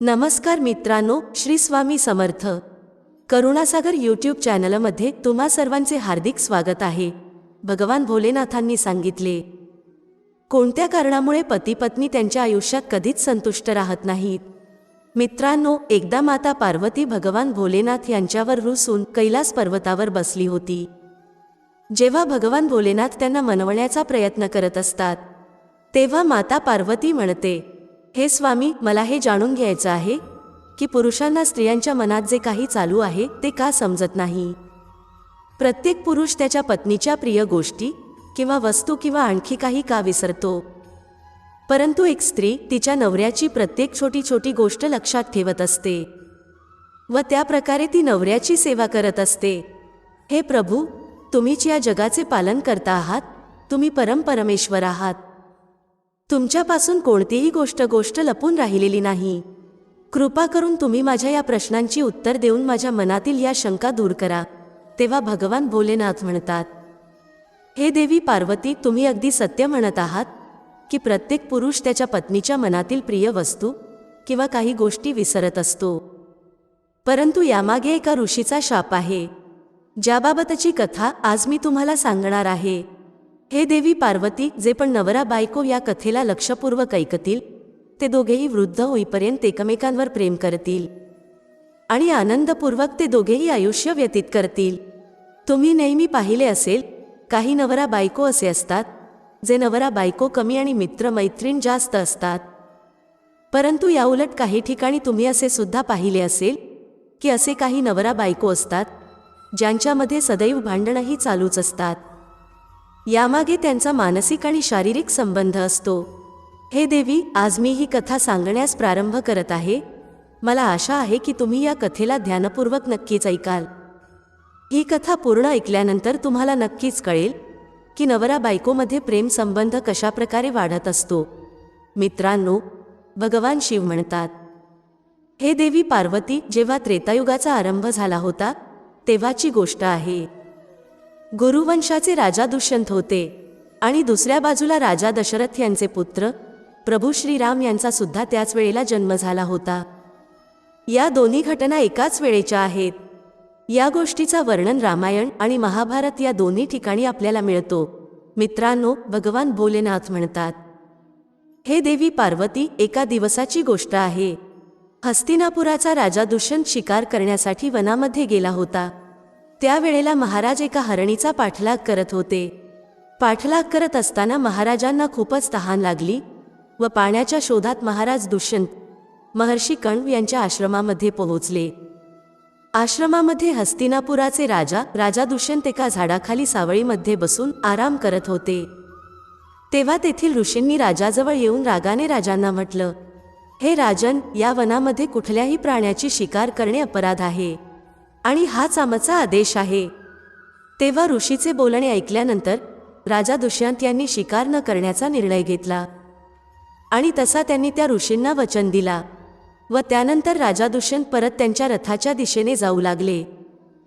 नमस्कार मित्रांनो श्री स्वामी समर्थ. करुणासागर यूट्यूब चॅनलमध्ये तुम्हा सर्वांचे हार्दिक स्वागत आहे. भगवान भोलेनाथांनी सांगितले कोणत्या कारणामुळे पती पत्नी त्यांच्या आयुष्यात कधीच संतुष्ट राहत नाहीत? मित्रांनो एकदा माता पार्वती भगवान भोलेनाथ यांच्यावर रुसून कैलास पर्वतावर बसली होती. जेव्हा भगवान भोलेनाथ त्यांना मनवण्याचा प्रयत्न करत असतात तेव्हा माता पार्वती म्हणते हे स्वामी मला हे जाणून घ्यायचं आहे की पुरुषांना स्त्रियांच्या मनात जे काही चालू आहे ते का समजत नाही? प्रत्येक पुरुष त्याच्या पत्नीच्या प्रिय गोष्टी किंवा वस्तू किंवा आणखी काही का विसरतो? परंतु एक स्त्री तिच्या नवऱ्याची प्रत्येक छोटी छोटी गोष्ट लक्षात ठेवत असते व त्या प्रकारे ती नवऱ्याची सेवा करत असते. हे प्रभू तुम्हीच या जगाचे पालन करता आहात तुम्ही परमपरमेश्वर आहात. तुमच्यापासून कोणतीही गोष्ट गोष्ट लपून राहिलेली नाही. कृपा करून तुम्ही माझ्या या प्रश्नांची उत्तर देऊन माझ्या मनातील या शंका दूर करा तेव्हा भगवान भोलेनाथ म्हणतात. हे देवी पार्वती तुम्ही अगदी सत्य म्हणत आहात की प्रत्येक पुरुष त्याच्या पत्नीच्या मनातील प्रिय वस्तू किंवा काही गोष्टी विसरत असतो. परंतु यामागे एका ऋषीचा शाप आहे. ज्याबाबतची कथा आज मी तुम्हाला सांगणार आहे. हे देवी पार्वती जे पण नवरा बायको या कथेला लक्षपूर्वक ऐकतील ते दोघेही वृद्ध होईपर्यंत एकमेकांवर प्रेम करतील. आणि आनंदपूर्वक ते दोघेही आयुष्य व्यतीत करतील. तुम्ही नेहमी पाहिले असेल काही नवरा बायको असे असतात जे नवरा बायको कमी आणि मित्रमैत्रीण जास्त असतात. परंतु याउलट काही ठिकाणी तुम्ही असे सुद्धा पाहिले असेल की असे काही नवरा बायको असतात ज्यांच्यामध्ये सदैव भांडणंही चालूच असतात. यामागे त्यांचा मानसिक आणि शारीरिक संबंध असतो. हे देवी आज मी ही कथा सांगण्यास प्रारंभ करत आहे. मला आशा आहे की तुम्ही या कथेला ध्यानपूर्वक नक्कीच ऐकाल. ही कथा पूर्ण ऐकल्यानंतर तुम्हाला नक्कीच कळेल की नवरा बायकोमध्ये प्रेम संबंध कशाप्रकारे वाढत असतो. मित्रांनो भगवान शिव म्हणतात हे देवी पार्वती जेव्हा त्रेतायुगाचा आरंभ झाला होता तेव्हाची गोष्ट आहे. गुरुवंशाचे राजा दुष्यंत होते आणि दुसऱ्या बाजूला राजा दशरथ यांचे पुत्र प्रभू श्रीराम यांचा सुद्धा त्याच वेळेला जन्म झाला होता. या दोन्ही घटना एकाच वेळेच्या आहेत. या गोष्टीचा वर्णन रामायण आणि महाभारत या दोन्ही ठिकाणी आपल्याला मिळतो. मित्रांनो भगवान भोलेनाथ म्हणतात हे देवी पार्वती एका दिवसाची गोष्ट आहे. हस्तिनापुराचा राजा दुष्यंत शिकार करण्यासाठी वनामध्ये गेला होता. त्यावेळेला महाराज एका हरणीचा पाठलाग करत होते. पाठलाग करत असताना महाराजांना खूपच तहान लागली व पाण्याच्या शोधात महाराज दुष्यंत महर्षी कण्व यांच्या आश्रमामध्ये पोहोचले. आश्रमामध्ये हस्तिनापुराचे राजा राजा दुष्यंत एका झाडाखाली सावळीमध्ये बसून आराम करत होते. तेव्हा तेथील ऋषींनी राजाजवळ येऊन रागाने राजांना म्हटलं हे राजन या वनामध्ये कुठल्याही प्राण्याची शिकार करणे अपराध आहे. आणि हाच आमचा आदेश आहे. तेव्हा ऋषीचे बोलणे ऐकल्यानंतर राजा दुष्यंत यांनी शिकार न करण्याचा निर्णय घेतला. आणि तसा त्यांनी त्या ऋषींना वचन दिला व त्यानंतर राजा दुष्यंत परत त्यांच्या रथाच्या दिशेने जाऊ लागले.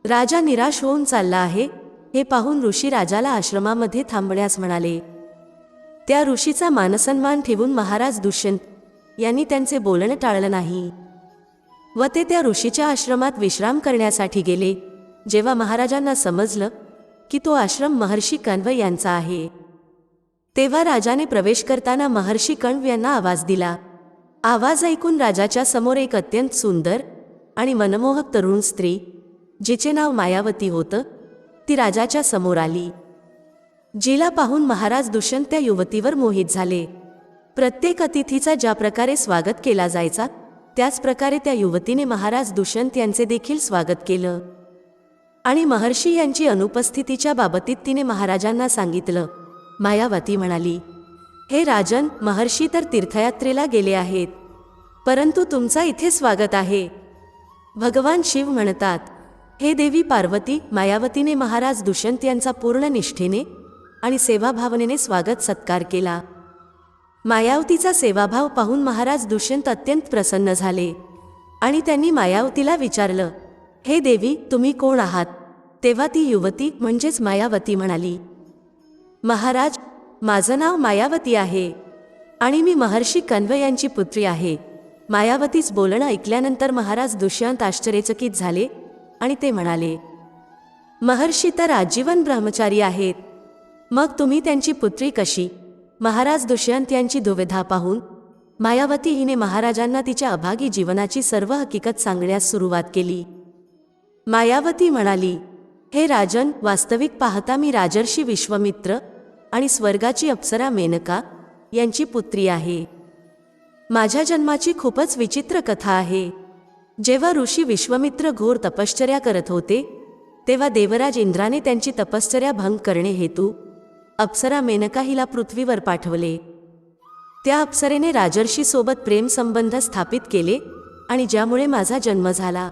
राजा निराश होऊन चालला आहे हे पाहून ऋषी राजाला आश्रमामध्ये थांबण्यास म्हणाले. त्या ऋषीचा मानसन्मान ठेवून महाराज दुष्यंत यांनी त्यांचे बोलणं टाळलं नाही. व ते त्या ऋषीच्या आश्रमात विश्राम करण्यासाठी गेले. जेव्हा महाराजांना समजलं की तो आश्रम महर्षी कण्व यांचा आहे. तेव्हा राजाने प्रवेश करताना महर्षी कण्व यांना आवाज दिला. आवाज ऐकून राजाच्या समोर एक अत्यंत सुंदर आणि मनमोहक तरुण स्त्री जिचे नाव मायावती होतं ती राजाच्या समोर आली. जिला पाहून महाराज दुष्यंत त्या युवतीवर मोहित झाले. प्रत्येक अतिथीचा ज्या प्रकारे स्वागत केला जायचा त्याचप्रकारे त्या युवतीने महाराज दुष्यंत यांचे देखील स्वागत केलं. आणि महर्षी यांची अनुपस्थितीच्या बाबतीत तिने महाराजांना सांगितलं. मायावती म्हणाली हे राजन महर्षी तर तीर्थयात्रेला गेले आहेत. परंतु तुमचा इथे स्वागत आहे. भगवान शिव म्हणतात हे देवी पार्वती मायावतीने महाराज दुष्यंत यांचा पूर्ण निष्ठेने आणि सेवाभावनेने स्वागत सत्कार केला. मायावतीचा सेवाभाव पाहून महाराज दुष्यंत अत्यंत प्रसन्न झाले. आणि त्यांनी मायावतीला विचारलं हे देवी तुम्ही कोण आहात? तेव्हा ती युवती म्हणजेच मायावती म्हणाली. महाराज माझं नाव मायावती आहे. आणि मी महर्षी कन्वय यांची पुत्री आहे. मायावतीच बोलणं ऐकल्यानंतर महाराज दुष्यंत आश्चर्यचकित झाले आणि ते म्हणाले महर्षी तर आजीवन ब्रह्मचारी आहेत. मग तुम्ही त्यांची पुत्री कशी? महाराज दुष्यंत यांची दुविधा पाहून मायावती हिने महाराजांना तिच्या अभागी जीवनाची सर्व हकीकत सांगण्यास सुरुवात केली. मायावती म्हणाली हे राजन वास्तविक पाहता मी राजर्षी विश्वमित्र आणि स्वर्गाची अप्सरा मेनका यांची पुत्री आहे. माझ्या जन्माची खूपच विचित्र कथा आहे. जेव्हा ऋषी विश्वमित्र घोर तपश्चर्या करत होते तेव्हा देवराज इंद्राने त्यांची तपश्चर्या भंग करणे हेतू अप्सरा मेनका हिला पृथ्वीवर पाठवले. त्या अप्सरेने राजर्षीसोबत प्रेमसंबंध स्थापित केले आणि ज्यामुळे माझा जन्म झाला.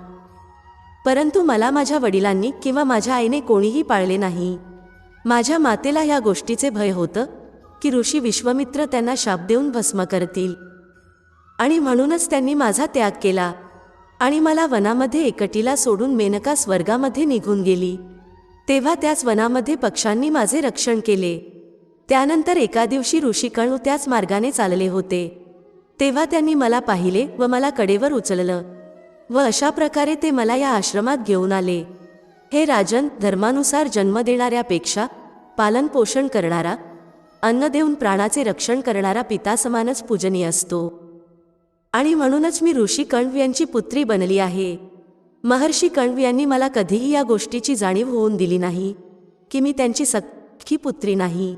परंतु मला माझ्या वडिलांनी किंवा माझ्या आईने कोणीही पाळले नाही. माझ्या मातेला ह्या गोष्टीचे भय होतं की ऋषी विश्वमित्र त्यांना शाप देऊन भस्म करतील. आणि म्हणूनच त्यांनी माझा त्याग केला आणि मला वनामध्ये एकटीला सोडून मेनका स्वर्गामध्ये निघून गेली. तेव्हा त्याच वनामध्ये पक्ष्यांनी माझे रक्षण केले. त्यानंतर एका दिवशी ऋषिकणू त्याच मार्गाने चालले होते. तेव्हा त्यांनी मला पाहिले व मला कडेवर उचललं व अशा प्रकारे ते मला या आश्रमात घेऊन आले. हे राजन धर्मानुसार जन्म देणाऱ्यापेक्षा पालनपोषण करणारा अन्न देऊन प्राणाचे रक्षण करणारा पिता समानच पूजनीय असतो. आणि म्हणूनच मी ऋषी कण्व यांची पुत्री बनली आहे. महर्षी कण्व यांनी मला कधीही या गोष्टीची जाणीव होऊन दिली नाही की मी त्यांची सख्खी पुत्री नाही.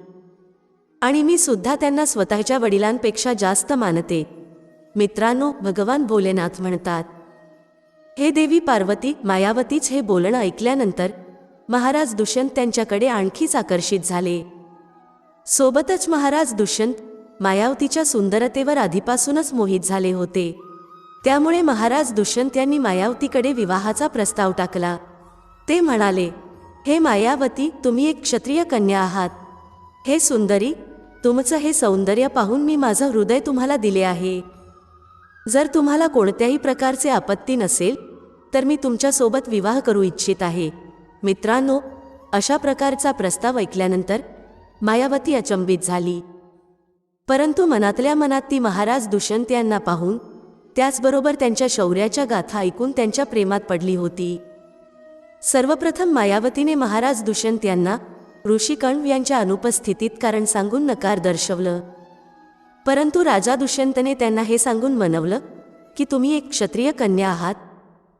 आणि मी सुद्धा त्यांना स्वतःच्या वडिलांपेक्षा जास्त मानते. मित्रांनो भगवान भोलेनाथ म्हणतात हे देवी पार्वती मायावतीच हे बोलणं ऐकल्यानंतर महाराज दुष्यंत त्यांच्याकडे आणखीच आकर्षित झाले. सोबतच महाराज दुष्यंत मायावतीच्या सुंदरतेवर आधीपासूनच मोहित झाले होते. त्यामुळे महाराज दुष्यंत यांनी मायावतीकडे विवाहाचा प्रस्ताव टाकला. ते म्हणाले हे मायावती तुम्ही एक क्षत्रिय कन्या आहात. हे सुंदरी तुमचं हे सौंदर्य पाहून मी माझं हृदय तुम्हाला दिले आहे. जर तुम्हाला कोणत्याही प्रकारचे आपत्ती नसेल तर मी तुमच्यासोबत विवाह करू इच्छित आहे. मित्रांनो अशा प्रकारचा प्रस्ताव ऐकल्यानंतर मायावती अचंबित झाली. परंतु मनातल्या मनात ती महाराज दुष्यंत यांना पाहून त्याचबरोबर त्यांच्या शौर्याच्या गाथा ऐकून त्यांच्या प्रेमात पडली होती. सर्वप्रथम मायावतीने महाराज दुष्यंत यांना ऋषी कण्व यांच्या अनुपस्थितीत कारण सांगून नकार दर्शवलं. परंतु राजा दुष्यंतने त्यांना हे सांगून मनवलं की तुम्ही एक क्षत्रिय कन्या आहात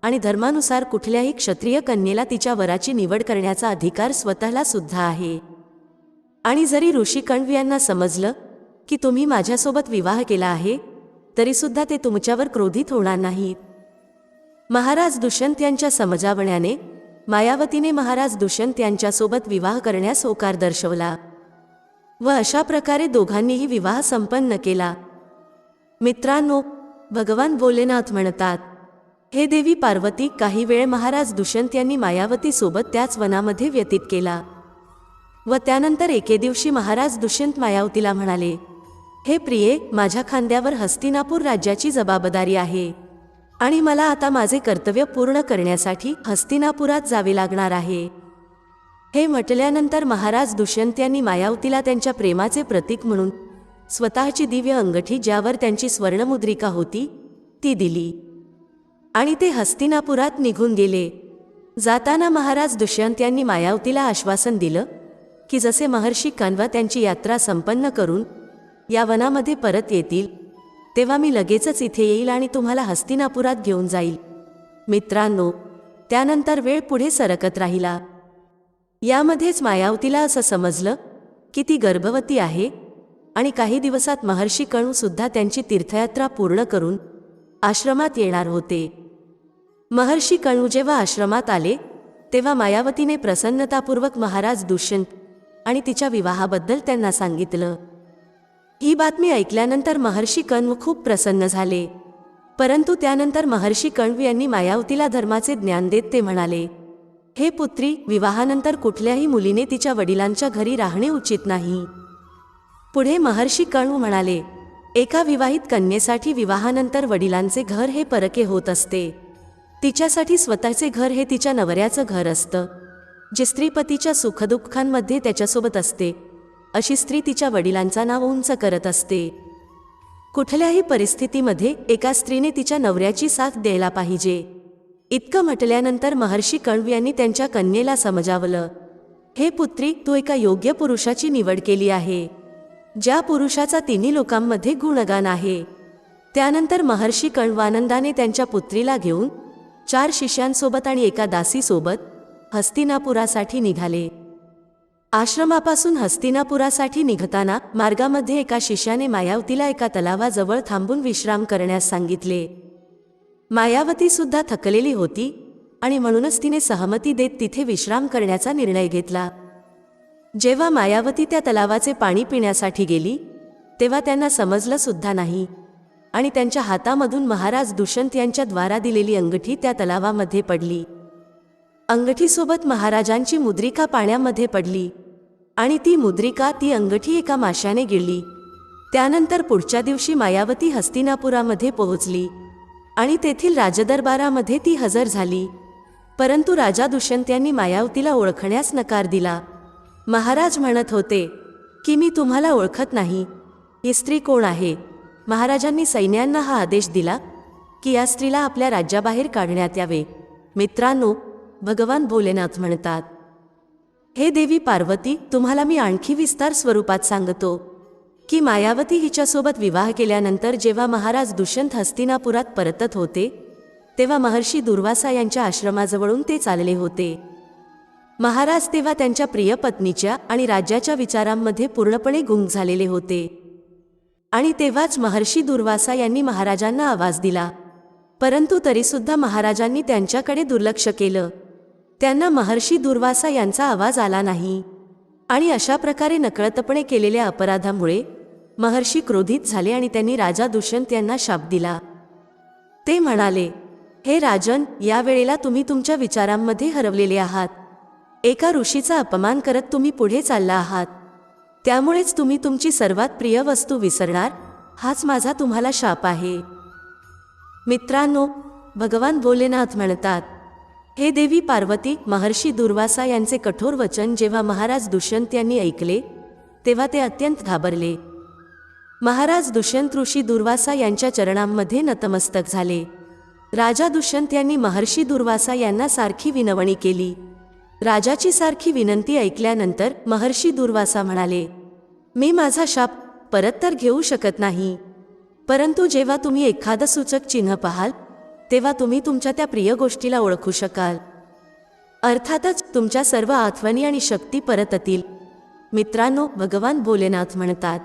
आणि धर्मानुसार कुठल्याही क्षत्रिय कन्येला तिच्या वराची निवड करण्याचा अधिकार स्वतःला सुद्धा आहे. आणि जरी ऋषी कण्व यांना समजलं की तुम्ही माझ्यासोबत विवाह केला आहे तरीसुद्धा ते तुमच्यावर क्रोधित होणार नाहीत. महाराज दुष्यंत यांच्या समजावण्याने मायावतीने महाराज दुष्यंत यांच्यासोबत विवाह करण्यास होकार दर्शवला व अशा प्रकारे दोघांनीही विवाह संपन्न केला. मित्रांनो भगवान भोलेनाथ म्हणतात हे देवी पार्वती काही वेळ महाराज दुष्यंत यांनी मायावतीसोबत त्याच वनामध्ये व्यतीत केला व त्यानंतर एके दिवशी महाराज दुष्यंत मायावतीला म्हणाले हे प्रिये माझ्या खांद्यावर हस्तिनापूर राज्याची जबाबदारी आहे. आणि मला आता माझे कर्तव्य पूर्ण करण्यासाठी हस्तिनापुरात जावे लागणार आहे. हे म्हटल्यानंतर महाराज दुष्यंत यांनी मायावतीला त्यांच्या प्रेमाचे प्रतीक म्हणून स्वतःची दिव्य अंगठी ज्यावर त्यांची स्वर्णमुद्रिका होती ती दिली. आणि ते हस्तिनापुरात निघून गेले. जाताना महाराज दुष्यंत यांनी मायावतीला आश्वासन दिलं की जसे महर्षी कान्वा त्यांची यात्रा संपन्न करून या वनामध्ये परत येतील. तेव्हा मी लगेचच इथे येईल आणि तुम्हाला हस्तिनापुरात घेऊन जाईल. मित्रांनो त्यानंतर वेळ पुढे सरकत राहिला. यामध्येच मायावतीला असं समजलं की ती गर्भवती आहे आणि काही दिवसात महर्षी कणूसुद्धा त्यांची तीर्थयात्रा पूर्ण करून आश्रमात येणार होते. महर्षी कणू जेव्हा आश्रमात आले तेव्हा मायावतीने प्रसन्नतापूर्वक महाराज दुष्यंत आणि तिच्या विवाहाबद्दल त्यांना सांगितलं. ही बातमी ऐकल्यानंतर महर्षी कण्व खूप प्रसन्न झाले. परंतु त्यानंतर महर्षी कण्व यांनी मायावतीला धर्माचे ज्ञान देत ते म्हणाले हे पुत्री विवाहानंतर कुठल्याही मुलीने तिच्या वडिलांच्या घरी राहणे उचित नाही. पुढे महर्षी कण्व म्हणाले एका विवाहित कन्येसाठी विवाहानंतर वडिलांचे घर हे परके होत असते. तिच्यासाठी स्वतःचे घर हे तिच्या नवऱ्याचं घर असतं. जे स्त्रीपतीच्या सुखदुःखांमध्ये त्याच्यासोबत असते. अशी स्त्री तिच्या वडिलांचा नाव उंच करत असते. कुठल्याही परिस्थितीमध्ये एका स्त्रीने तिच्या नवऱ्याची साथ द्यायला पाहिजे. इतकं म्हटल्यानंतर महर्षी कण्व यांनी त्यांच्या कन्येला समजावलं हे पुत्री तू एका योग्य पुरुषाची निवड केली आहे. ज्या पुरुषाचा तिन्ही लोकांमध्ये गुणगान आहे. त्यानंतर महर्षी कण्वानंदाने त्यांच्या पुत्रीला घेऊन चार शिष्यांसोबत आणि एका दासीसोबत हस्तिनापुरासाठी निघाले. आश्रमापासून हस्तिनापुरासाठी निघताना मार्गामध्ये एका शिष्याने मायावतीला एका तलावाजवळ थांबून विश्राम करण्यास सांगितले. मायावती सुद्धा थकलेली होती आणि म्हणूनच तिने सहमती देत तिथे विश्राम करण्याचा निर्णय घेतला. जेव्हा मायावती त्या तलावाचे पाणी पिण्यासाठी गेली तेव्हा त्यांना समजलं सुद्धा नाही आणि त्यांच्या हातामधून महाराज दुष्यंत यांच्या द्वारा दिलेली अंगठी त्या तलावामध्ये पडली. अंगठीसोबत महाराजांची मुद्रिका पाण्यामध्ये पडली. आणि ती मुद्रिका ती अंगठी एका माशाने गिळली. त्यानंतर पुढच्या दिवशी मायावती हस्तिनापुरामध्ये पोहोचली आणि तेथील राजदरबारामध्ये ती हजर झाली. परंतु राजा दुष्यंत यांनी मायावतीला ओळखण्यास नकार दिला. महाराज म्हणत होते की मी तुम्हाला ओळखत नाही. ही स्त्री कोण आहे? महाराजांनी सैन्यांना हा आदेश दिला की या स्त्रीला आपल्या राज्याबाहेर काढण्यात यावे. मित्रांनो भगवान भोलेनाथ म्हणतात हे देवी पार्वती तुम्हाला मी आणखी विस्तार स्वरूपात सांगतो की मायावती हिच्यासोबत विवाह केल्यानंतर जेव्हा महाराज दुष्यंत हस्तिनापुरात परतत होते तेव्हा महर्षी दुर्वासा यांच्या आश्रमाजवळून ते चालले होते. महाराज तेव्हा त्यांच्या प्रिय पत्नीच्या आणि राज्याच्या विचारांमध्ये पूर्णपणे गुंग झालेले होते. आणि तेव्हाच महर्षी दुर्वासा यांनी महाराजांना आवाज दिला. परंतु तरीसुद्धा महाराजांनी त्यांच्याकडे दुर्लक्ष केलं. त्यांना महर्षी दुर्वासा यांचा आवाज आला नाही. आणि अशा प्रकारे नकळतपणे केलेल्या अपराधामुळे महर्षी क्रोधित झाले आणि त्यांनी राजा दुष्यंत यांना शाप दिला. ते म्हणाले हे राजन या वेळेला तुम्ही तुमच्या विचारांमध्ये हरवलेले आहात. एका ऋषीचा अपमान करत तुम्ही पुढे चालला आहात. त्यामुळेच तुम्ही तुमची सर्वात प्रिय वस्तू विसरणार हाच माझा तुम्हाला शाप आहे. मित्रांनो भगवान भोलेनाथ म्हणतात हे देवी पार्वती महर्षी दुर्वासा यांचे कठोर वचन जेव्हा महाराज दुष्यंत यांनी ऐकले तेव्हा ते अत्यंत घाबरले. महाराज दुष्यंत ऋषी दुर्वासा यांच्या चरणांमध्ये नतमस्तक झाले. राजा दुष्यंत यांनी महर्षी दुर्वासा यांना सारखी विनवणी केली. राजाची सारखी विनंती ऐकल्यानंतर महर्षी दुर्वासा म्हणाले मी माझा शाप परत तर घेऊ शकत नाही. परंतु जेव्हा तुम्ही एखादं सूचक चिन्ह पाहाल तेव्हा तुम्ही तुमच्या त्या प्रिय गोष्टीला ओळखू शकाल. अर्थातच तुमच्या सर्व आठवणी आणि शक्ती परत येतील. मित्रांनो भगवान भोलेनाथ म्हणतात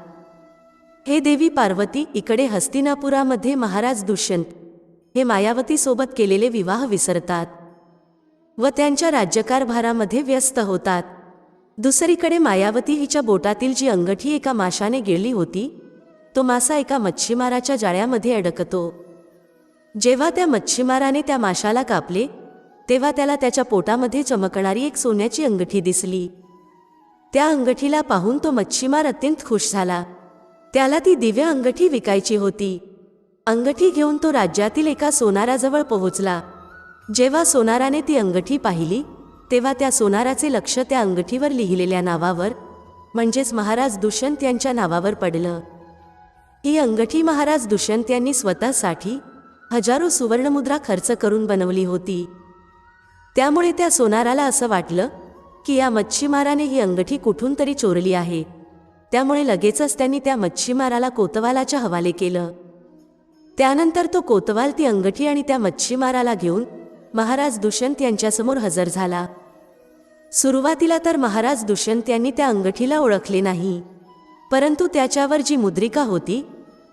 हे देवी पार्वती इकडे हस्तिनापुरामध्ये महाराज दुष्यंत हे मायावतीसोबत केलेले विवाह विसरतात व त्यांच्या राज्यकारभारामध्ये व्यस्त होतात. दुसरीकडे मायावती हिच्या बोटातील जी अंगठी एका माशाने गिळली होती तो मासा एका मच्छीमाराच्या जाळ्यामध्ये अडकतो. जेव्हा त्या मच्छीमाराने त्या माशाला कापले तेव्हा त्याला त्याच्या पोटामध्ये चमकणारी एक सोन्याची अंगठी दिसली. त्या अंगठीला पाहून तो मच्छीमार अत्यंत खुश झाला. त्याला ती दिव्य अंगठी विकायची होती. अंगठी घेऊन तो राज्यातील एका सोनाराजवळ पोहोचला. जेव्हा सोनाराने ती अंगठी पाहिली तेव्हा त्या सोनाराचे लक्ष त्या अंगठीवर लिहिलेल्या नावावर म्हणजेच महाराज दुष्यंत यांच्या नावावर पडलं. ही अंगठी महाराज दुष्यंत यांनी स्वतःसाठी हजारो सुवर्णमुद्रा खर्च करून बनवली होती. त्यामुळे त्या सोनाराला असं वाटलं की या मच्छीमाराने ही अंगठी कुठून तरी चोरली आहे. त्यामुळे लगेचच त्यांनी त्या मच्छीमाराला कोतवालाच्या हवाले केलं. त्यानंतर तो कोतवाल ती अंगठी आणि त्या मच्छीमाराला घेऊन महाराज दुष्यंत यांच्यासमोर हजर झाला. सुरुवातीला तर महाराज दुष्यंत यांनी त्या अंगठीला ओळखले नाही परंतु त्याच्यावर जी मुद्रिका होती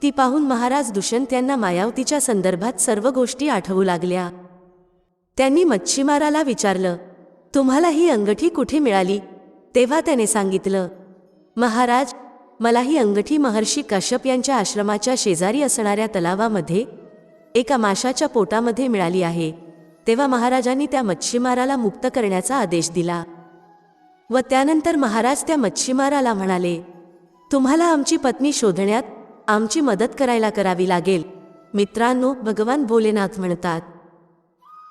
ती पाहून महाराज दुष्यंत यांना मायावतीच्या संदर्भात सर्व गोष्टी आठवू लागल्या. त्यांनी मच्छीमाराला विचारलं तुम्हाला ही अंगठी कुठे मिळाली? तेव्हा त्याने सांगितलं महाराज मला ही अंगठी महर्षी काश्यप यांच्या आश्रमाच्या शेजारी असणाऱ्या तलावामध्ये एका माशाच्या पोटामध्ये मिळाली आहे. तेव्हा महाराजांनी त्या मच्छीमाराला मुक्त करण्याचा आदेश दिला. व त्यानंतर महाराज त्या मच्छीमाराला म्हणाले तुम्हाला आमची पत्नी शोधण्यात आमची मदत करायला करावी लागेल. मित्रांनो भगवान भोलेनाथ म्हणतात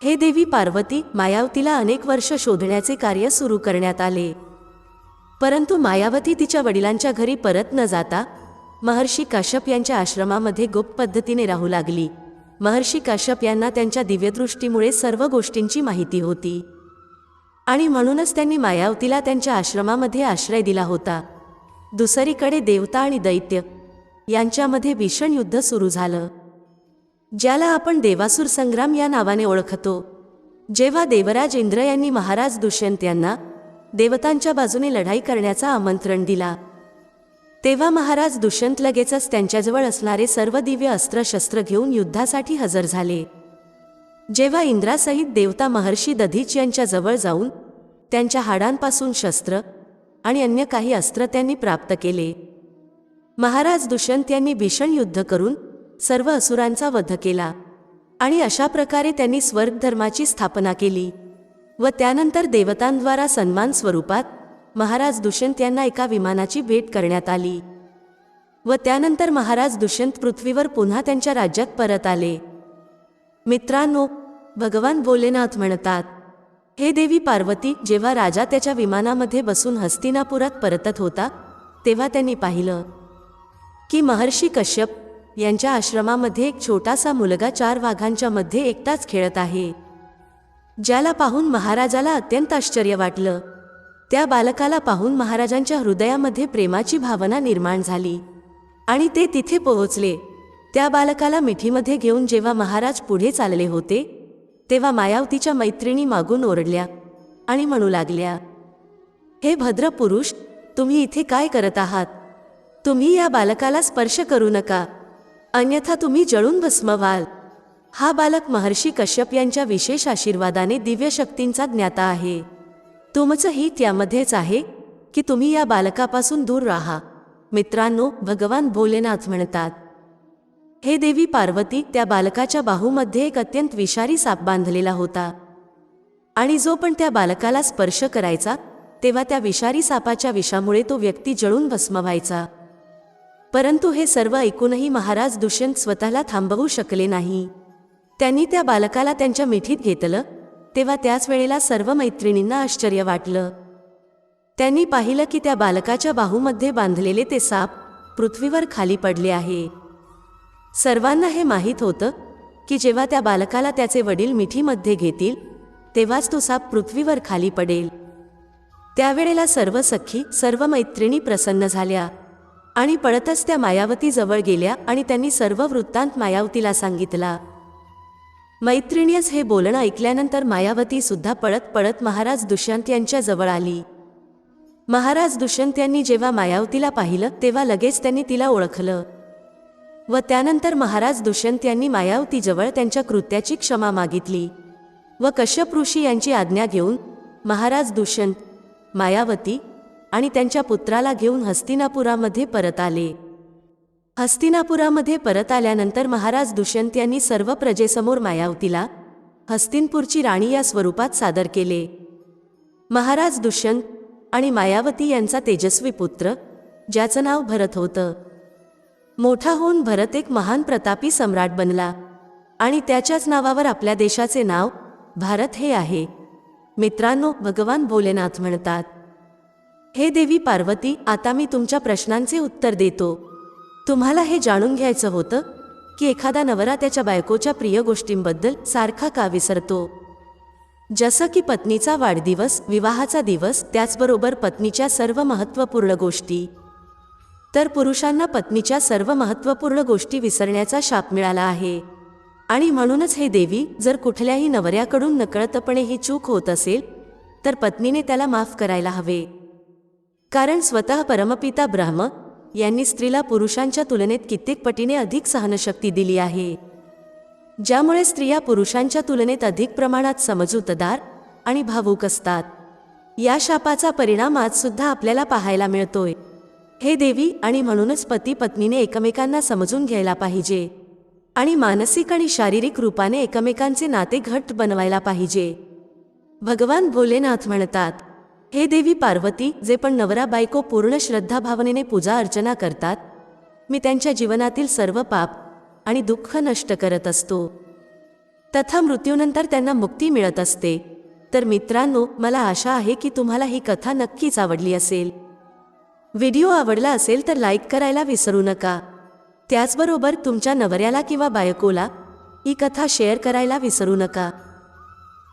हे देवी पार्वती मायावतीला अनेक वर्ष शोधण्याचे कार्य सुरू करण्यात आले. परंतु मायावती तिच्या वडिलांच्या घरी परत न जाता महर्षी काश्यप यांच्या आश्रमामध्ये गुप्त पद्धतीने राहू लागली. महर्षी काश्यप यांना त्यांच्या दिव्यदृष्टीमुळे सर्व गोष्टींची माहिती होती. आणि म्हणूनच त्यांनी मायावतीला त्यांच्या आश्रमामध्ये आश्रय दिला होता. दुसरीकडे देवता आणि दैत्य यांच्यामध्ये भीषण युद्ध सुरू झालं. ज्याला आपण देवासूर संग्राम या नावाने ओळखतो. जेव्हा देवराज इंद्र यांनी महाराज दुष्यंत यांना देवतांच्या बाजूने लढाई करण्याचा आमंत्रण दिला. तेव्हा महाराज दुष्यंत लगेचच त्यांच्याजवळ असणारे सर्व दिव्य अस्त्रशस्त्र घेऊन युद्धासाठी हजर झाले. जेव्हा इंद्रासहित देवता महर्षी दधीच यांच्या जवळ जाऊन त्यांच्या हाडांपासून शस्त्र आणि अन्य काही अस्त्र त्यांनी प्राप्त केले. महाराज दुष्यंत यांनी भीषण युद्ध करून सर्व असुरांचा वध केला आणि अशा प्रकारे त्यांनी स्वर्ग धर्माची स्थापना केली व त्यानंतर देवतांद्वारा सन्मान स्वरूपात महाराज दुष्यंत यांना एका विमानाची भेट करण्यात आली व त्यानंतर महाराज दुष्यंत पृथ्वीवर पुन्हा त्यांच्या राज्यात परत आले. मित्रांनो भगवान भोलेनाथ म्हणतात हे देवी पार्वती जेव्हा राजा त्याच्या विमानामध्ये बसून हस्तिनापुरात परतत होता तेव्हा त्यांनी पाहिलं की महर्षी कश्यप यांच्या आश्रमामध्ये एक छोटासा मुलगा चार वाघांच्या मध्ये एकटाच खेळत आहे. ज्याला पाहून महाराजाला अत्यंत आश्चर्य वाटलं. त्या बालकाला पाहून महाराजांच्या हृदयामध्ये प्रेमाची भावना निर्माण झाली. आणि ते तिथे पोहोचले. त्या बालकाला मिठीमध्ये घेऊन जेव्हा महाराज पुढे चालले होते तेव्हा मायावतीच्या मैत्रिणी मागून ओरडल्या आणि म्हणू लागल्या हे भद्र पुरुष तुम्ही इथे काय करत आहात? तुम्ही या बालकाला स्पर्श करू नका. अन्यथा तुम्ही जळून भस्म व्हाल हा बालक महर्षी कश्यप यांच्या विशेष आशीर्वादाने दिव्य शक्तींचा ज्ञाता आहे. तुमचं त्यामध्येच आहे की तुम्ही या बालकापासून दूर राहा. मित्रांनो भगवान भोलेनाथ म्हणतात. हे देवी पार्वती त्या बालकाच्या बाहूमध्ये एक अत्यंत विषारी साप बांधलेला होता. आणि जो पण त्या बालकाला स्पर्श करायचा तेव्हा त्या विषारी सापाच्या विषामुळे तो व्यक्ती जळून भस्म व्हायचा परंतु हे सर्व ऐकूनही महाराज दुष्यंत स्वतःला थांबवू शकले नाही. त्यांनी त्या बालकाला त्यांच्या मिठीत घेतलं तेव्हा त्याच वेळेला सर्व मैत्रिणींना आश्चर्य वाटलं. त्यांनी पाहिलं की त्या बालकाच्या बाहूमध्ये बांधलेले ते साप पृथ्वीवर खाली पडले आहे. सर्वांना हे माहीत होतं की जेव्हा त्या बालकाला त्याचे वडील मिठीमध्ये घेतील तेव्हाच तो साप पृथ्वीवर खाली पडेल. त्यावेळेला सर्व सखी सर्व मैत्रिणी प्रसन्न झाल्या. आणि पळतच त्या मायावती जवळ गेल्या आणि त्यांनी सर्व वृत्तांत मायावतीला सांगितला. मैत्रिणीच हे बोलणं ऐकल्यानंतर मायावती सुद्धा पळत पळत महाराज दुष्यंत यांच्या जवळ आली. महाराज दुष्यंत यांनी जेव्हा मायावतीला पाहिलं तेव्हा लगेच त्यांनी तिला ओळखलं. व त्यानंतर महाराज दुष्यंत यांनी मायावतीजवळ त्यांच्या कृत्याची क्षमा मागितली. व कश्यप ऋषी यांची आज्ञा घेऊन महाराज दुष्यंत मायावती आणि त्यांच्या पुत्राला घेऊन हस्तिनापुरामध्ये परत आले. हस्तिनापुरामध्ये परत आल्यानंतर महाराज दुष्यंत यांनी सर्व प्रजेसमोर मायावतीला हस्तिनपूरची राणी या स्वरूपात सादर केले. महाराज दुष्यंत आणि मायावती यांचा तेजस्वी पुत्र ज्याचं नाव भरत होतं. मोठा होऊन भरत एक महान प्रतापी सम्राट बनला आणि त्याच्याच नावावर आपल्या देशाचे नाव भारत हे आहे. मित्रांनो भगवान भोलेनाथ म्हणतात हे देवी पार्वती आता मी तुमच्या प्रश्नांचे उत्तर देतो. तुम्हाला हे जाणून घ्यायचं होतं की एखादा नवरा त्याच्या बायकोच्या प्रिय गोष्टींबद्दल सारखा का विसरतो? जसं की पत्नीचा वाढदिवस विवाहाचा दिवस त्याचबरोबर पत्नीच्या सर्व महत्त्वपूर्ण गोष्टी. तर पुरुषांना पत्नीच्या सर्व महत्त्वपूर्ण गोष्टी विसरण्याचा शाप मिळाला आहे. आणि म्हणूनच हे देवी जर कुठल्याही नवऱ्याकडून नकळतपणे ही चूक होत असेल तर पत्नीने त्याला माफ करायला हवे. कारण स्वतः परमपिता ब्रह्म यांनी स्त्रीला पुरुषांच्या तुलनेत कित्येक पटीने अधिक सहनशक्ती दिली आहे. ज्यामुळे स्त्रिया पुरुषांच्या तुलनेत अधिक प्रमाणात समजूतदार आणि भावूक असतात. या शापाचा परिणाम आज सुद्धा आपल्याला पाहायला मिळतोय. हे देवी आणि म्हणूनच पती पत्नीने एकमेकांना समजून घ्यायला पाहिजे आणि मानसिक आणि शारीरिक रूपाने एकमेकांचे नाते घट्ट बनवायला पाहिजे. भगवान भोलेनाथ म्हणतात हे देवी पार्वती जे पण नवरा बायको पूर्ण श्रद्धाभावनेने पूजा अर्चना करतात मी त्यांच्या जीवनातील सर्व पाप आणि दुःख नष्ट करत असतो. तथा मृत्यूनंतर त्यांना मुक्ती मिळत असते. तर मित्रांनो मला आशा आहे की तुम्हाला ही कथा नक्कीच आवडली असेल. व्हिडिओ आवडला असेल तर लाईक करायला विसरू नका. त्याचबरोबर तुमच्या नवऱ्याला किंवा बायकोला ही कथा शेअर करायला विसरू नका.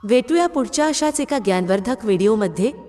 भेटूया पुढच्या अशाच एका ज्ञानवर्धक व्हिडिओमध्ये.